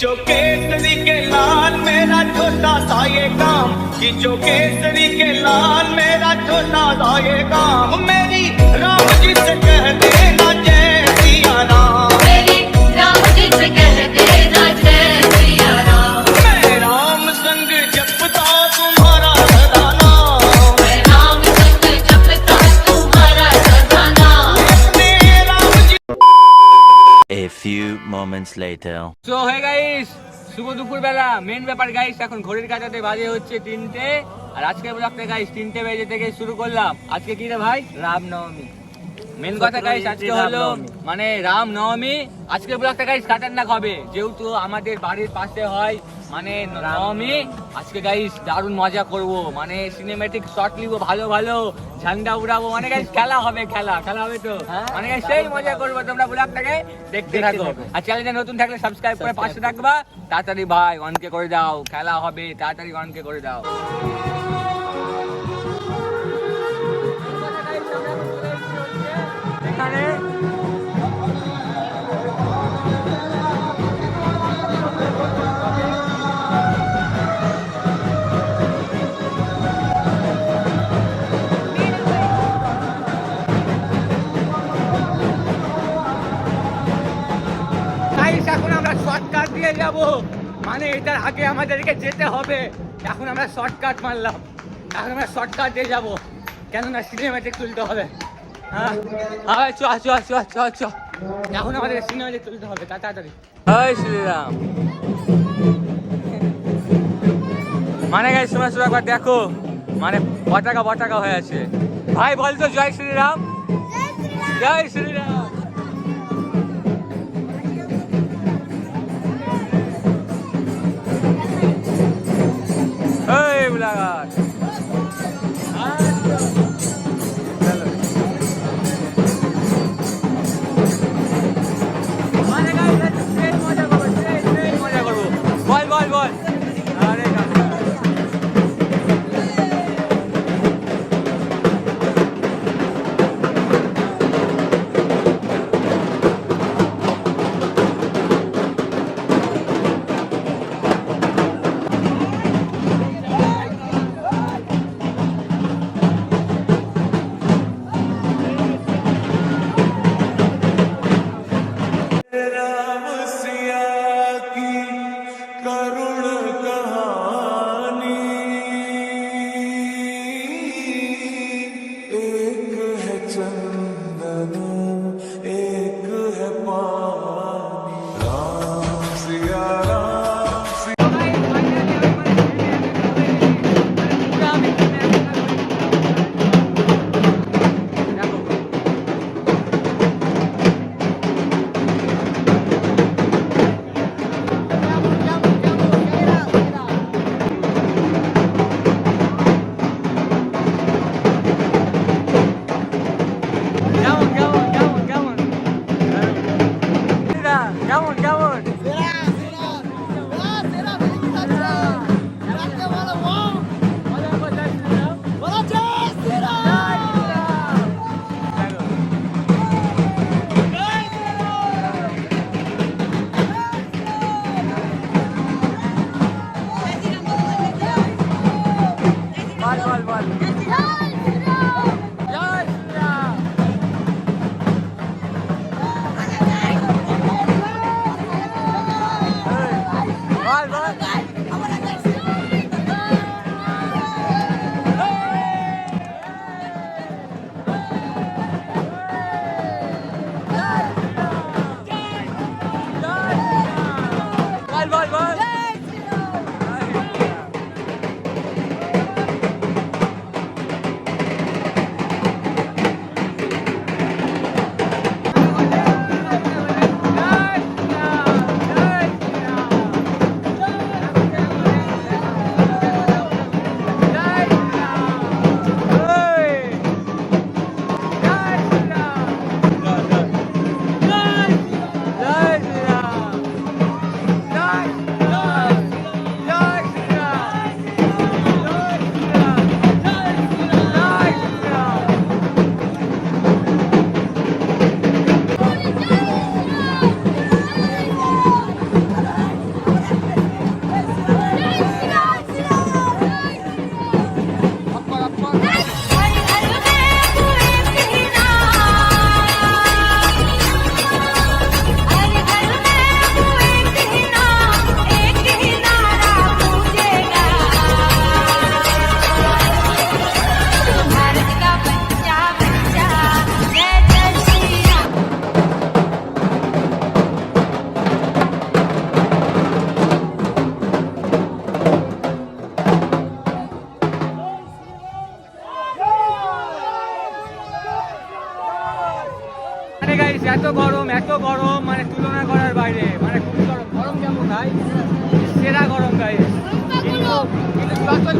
जो केसरी के लाल मेरा छोटा सा ये काम जो केसरी के लाल मेरा छोटा सा ये काम। मेरी राम जी से moments later. So হয়ে গাইস শুভ দুপুর বেলা মেন ব্যাপার গাইস এখন ঘড়ির কাটাতে বাজে হচ্ছে তিনটে। আর আজকে ব্লগটা গাইস তিনটে বেজে থেকে শুরু করলাম। আজকে কি রে ভাই? রামনবমী। মেন কথা গাইস আজকে হলো মানে রাম নবমী আজকের ব্লগটা গাইস খাতারনাক হবে যেহেতু আমাদের বাড়ির পাশে হয় মানে নবমী আজকে গাইস দারুণ মজা করব। মানে সিনেমেটিক শট নিব ভালো ভালো। ঝান্ডা উড়াবো। মানে গাইস খেলা হবে খেলা খেলা হবে তো। মানে guys, সেই মজা করব তোমরা ব্লগটাকে দেখতে থাকো। আর চ্যানেলটা নতুন থাকলে সাবস্ক্রাইব করে পাশে থাকবা। তাড়াতাড়ি ভাই অনকে করে দাও। খেলা হবে তাড়াতাড়ি অনকে করে দাও। দিয়ে যাব। মানে এটার আগে আমাদেরকে যেতে হবে। এখন আমরা শর্টকাট মারলাম। এখন আমরা শর্টকাট দিয়ে যাব। কেননা সিনেমাটিক তুলতে হবে। হ্যাঁ? হ্যাঁ চ চ চ চ চ এখন আমাদের সিনেমাটিক তুলতে হবে তাড়াতাড়ি হয় শ্রীরাম। মানে গাইস সময় সময় একবার দেখো। মানে পতাকা পতাকা হয়ে আছে। ভাই বলতো জয় শ্রীরাম। জয় শ্রীরাম।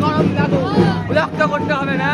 গরম করতে হবে না।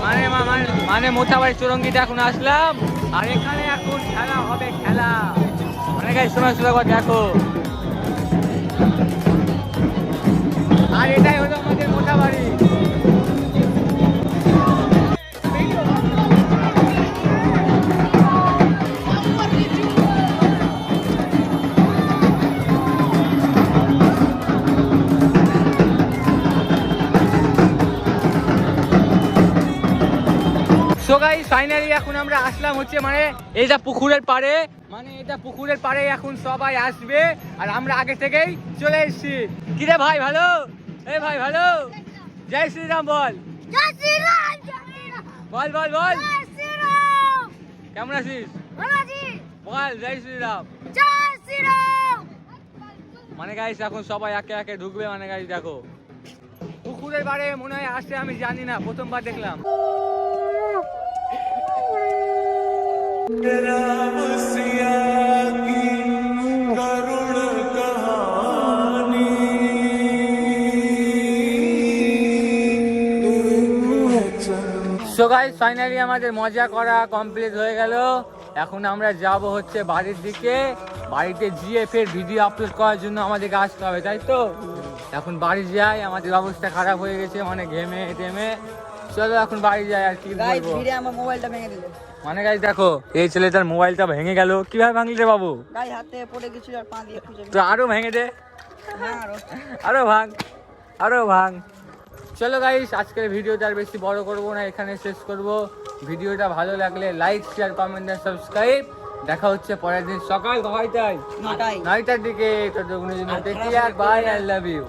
মানে মানে- মানে মোথা বাড়ির চুরঙ্গিতে এখন আসলাম। আর এখানে এখন খেলা হবে, খেলা। গাইস শোনা শোনা কথা দেখো। আর এটাই হলো আমাদের মোথা সো গাইস ফাইনালি এখন আমরা আসলাম হচ্ছে মানে এইটা পুকুরের পাড়ে। মানে এটা পুকুরের পাড়ে এখন সবাই আসবে আর আমরা আগে থেকেই চলে এসেছি। কিরে ভাই ভালো? এই ভাই ভালো? জয় শ্রীরাম বল। বল বল বল। কেমন আছিস? বল জয় শ্রীরাম। জয় শ্রীরাম। মানে গাইস এখন সবাই একে একে ঢুকবে মানে গাইস দেখো। পুকুরের বাড়ে মনে হয় আসছে আমি জানি না প্রথমবার দেখলাম। ফাইনালি আমাদের মজা করা কমপ্লিট হয়ে গেল। এখন আমরা যাব হচ্ছে বাড়ির দিকে। বাড়িতে গিয়ে ফের ভিডিও আপলোড করার জন্য আমাদেরকে আসতে হবে, তাই তো? এখন বাড়ি যাই, আমাদের অবস্থা খারাপ হয়ে গেছে মানে ঘেমে টেমে। চলো এখন বাড়ি যাই আর কি বলব? ভিড়ে আমার মোবাইলটা ভেঙে দিল। মানে গাইস দেখো এই ছেলেটার মোবাইলটা ভেঙে গেল। কীভাবে ভাঙলি রে বাবু? গাই হাতে পড়ে গেছিল আর পা দিয়ে খুঁজে তো আরও ভেঙে দে। হ্যাঁ আরও। ভাঙ আরও ভাঙ। চলো গাইস আজকের ভিডিওটা আর বেশি বড় করব না এখানে শেষ করব। ভিডিওটা ভালো লাগলে লাইক শেয়ার কমেন্ট আর সাবস্ক্রাইব দেখা হচ্ছে পরের দিন সকাল কয়টায় নয়টার দিকে তো বাই আই লাভ ইউ